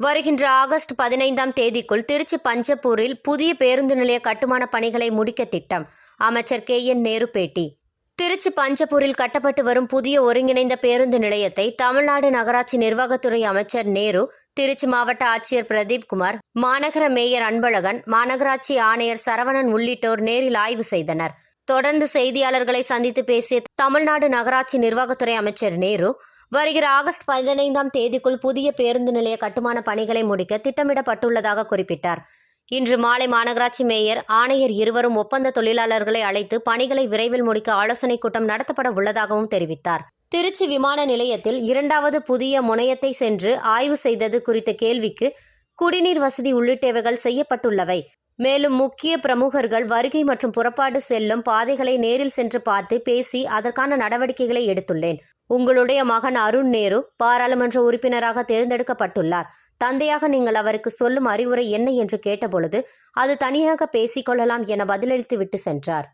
வருகின்ற ஆகஸ்ட் பதினைந்தாம் தேதிக்குள் திருச்சி பஞ்சப்பூரில் புதிய பேருந்து நிலைய கட்டுமான பணிகளை முடிக்க திட்டம். அமைச்சர் கே. என். நேரு பேட்டி திருச்சி பஞ்சப்பூரில் கட்டப்பட்டு வரும் புதிய ஒருங்கிணைந்த பேருந்து நிலையத்தை தமிழ்நாடு நகராட்சி நிர்வாகத்துறை அமைச்சர் நேரு திருச்சி மாவட்ட ஆட்சியர் பிரதீப் குமார் மாநகர மேயர் அன்பழகன் மாநகராட்சி ஆணையர் சரவணன் உள்ளிட்டோர் நேரில் ஆய்வு செய்தனர். தொடர்ந்து செய்தியாளர்களை சந்தித்து பேசிய தமிழ்நாடு நகராட்சி நிர்வாகத்துறை அமைச்சர் நேரு வருகிற ஆகஸ்ட் பதினைந்தாம் தேதிக்குள் புதிய பேருந்து நிலைய கட்டுமான பணிகளை முடிக்க திட்டமிடப்பட்டுள்ளதாக குறிப்பிட்டார். இன்று மாலை மாநகராட்சி மேயர் ஆணையர் இருவரும் ஒப்பந்த தொழிலாளர்களை அழைத்து பணிகளை விரைவில் முடிக்க ஆலோசனைக் கூட்டம் நடத்தப்பட உள்ளதாகவும் தெரிவித்தார். திருச்சி விமான நிலையத்தில் இரண்டாவது புதிய முனையத்தை சென்று ஆய்வு செய்தது குறித்த கேள்விக்கு குடிநீர் வசதி உள்ளிட்டவைகள் செய்யப்பட்டுள்ளவை. மேலும் முக்கிய பிரமுகர்கள் வருகை மற்றும் புறப்பாடு செல்லும் பாதைகளை நேரில் சென்று பார்த்து பேசி அதற்கான நடவடிக்கைகளை எடுத்துள்ளேன். உங்களுடைய மகன் அருண் நேரு பாராளுமன்ற உறுப்பினராக தேர்ந்தெடுக்கப்பட்டுள்ளார். தந்தையாக நீங்கள் அவருக்கு சொல்லும் அறிவுரை என்ன என்று கேட்டபொழுது அது தனியாக பேசிக்கொள்ளலாம் என பதிலளித்து விட்டு சென்றார்.